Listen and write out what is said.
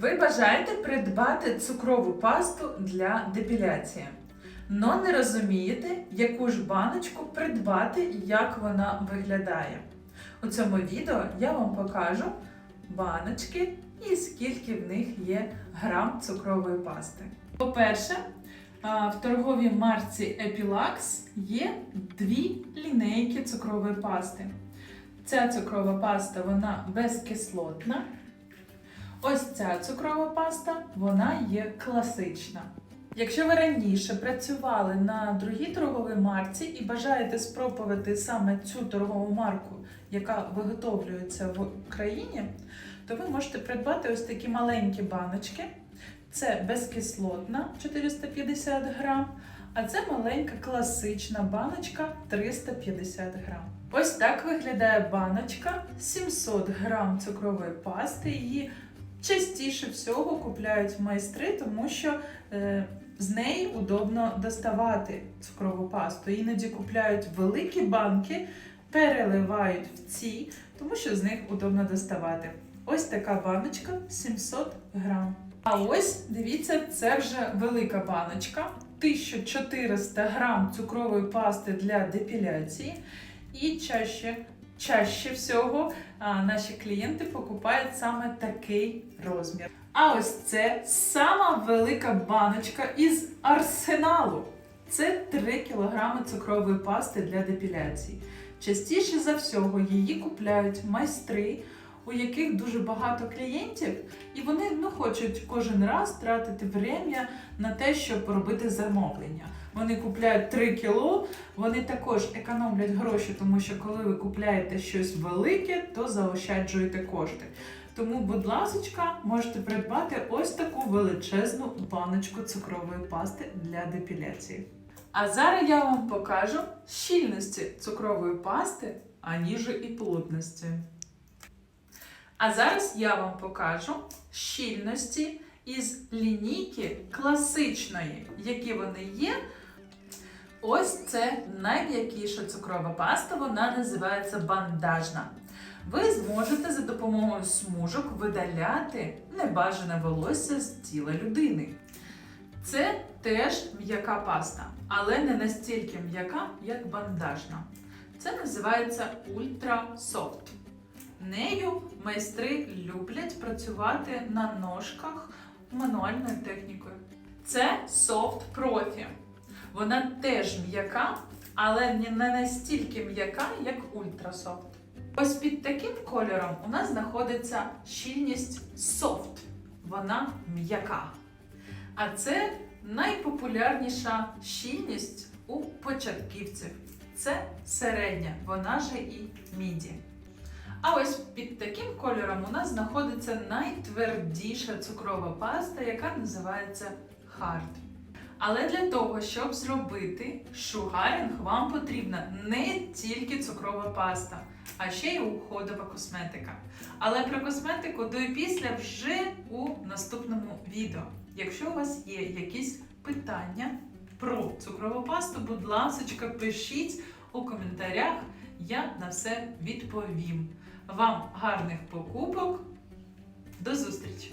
Ви бажаєте придбати цукрову пасту для депіляції, но не розумієте, яку ж баночку придбати і як вона виглядає. У цьому відео я вам покажу баночки і скільки в них є грам цукрової пасти. По-перше, в торговій марці Epilax є дві лінейки цукрової пасти. Ця цукрова паста вона безкислотна. Ось ця цукрова паста, вона є класична. Якщо ви раніше працювали на другій торговій марці і бажаєте спробувати саме цю торгову марку, яка виготовлюється в Україні, то ви можете придбати ось такі маленькі баночки. Це безкислотна 450 грам, а це маленька класична баночка 350 грам. Ось так виглядає баночка 700 грам цукрової пасти. Її частіше всього купляють майстри, тому що е, з неї удобно доставати цукрову пасту. Іноді купляють великі банки, переливають в ці, тому що з них удобно доставати. Ось така баночка 700 грам. А ось дивіться, це вже велика баночка. 1400 грам цукрової пасти для депіляції. І чаще, чаще всього наші клієнти покупають саме такий розмір. А ось це сама велика баночка із арсеналу. Це 3 кг цукрової пасти для депіляції. Частіше за всього її купляють майстри, у яких дуже багато клієнтів, і вони не хочуть кожен раз тратити время на те, щоб робити замовлення. Вони купляють 3 кіло, вони також економлять гроші, тому що коли ви купляєте щось велике, то заощаджуєте кошти. Тому, будь ласка, можете придбати ось таку величезну баночку цукрової пасти для депіляції. А зараз я вам покажу щільності цукрової пасти, а ніже і плотності. А зараз я вам покажу щільності із лінійки класичної, які вони є. Ось це найм'якіша цукрова паста, вона називається бандажна. Ви зможете за допомогою смужок видаляти небажане волосся з тіла людини. Це теж м'яка паста, але не настільки м'яка, як бандажна. Це називається Ultra Soft. Нею майстри люблять працювати на ножках мануальною технікою. Це Soft Profi. Вона теж м'яка, але не настільки м'яка, як Soft. Ось під таким кольором у нас знаходиться щільність Soft. Вона м'яка. А це найпопулярніша щільність у початківців. Це середня, вона же і міді. А ось під таким кольором у нас знаходиться найтвердіша цукрова паста, яка називається Hard. Але для того, щоб зробити шугарінг, вам потрібна не тільки цукрова паста, а ще й уходова косметика. Але про косметику до і після вже у наступному відео. Якщо у вас є якісь питання про цукрову пасту, будь ласка, пишіть у коментарях, я на все відповім. Вам гарних покупок! До зустрічі!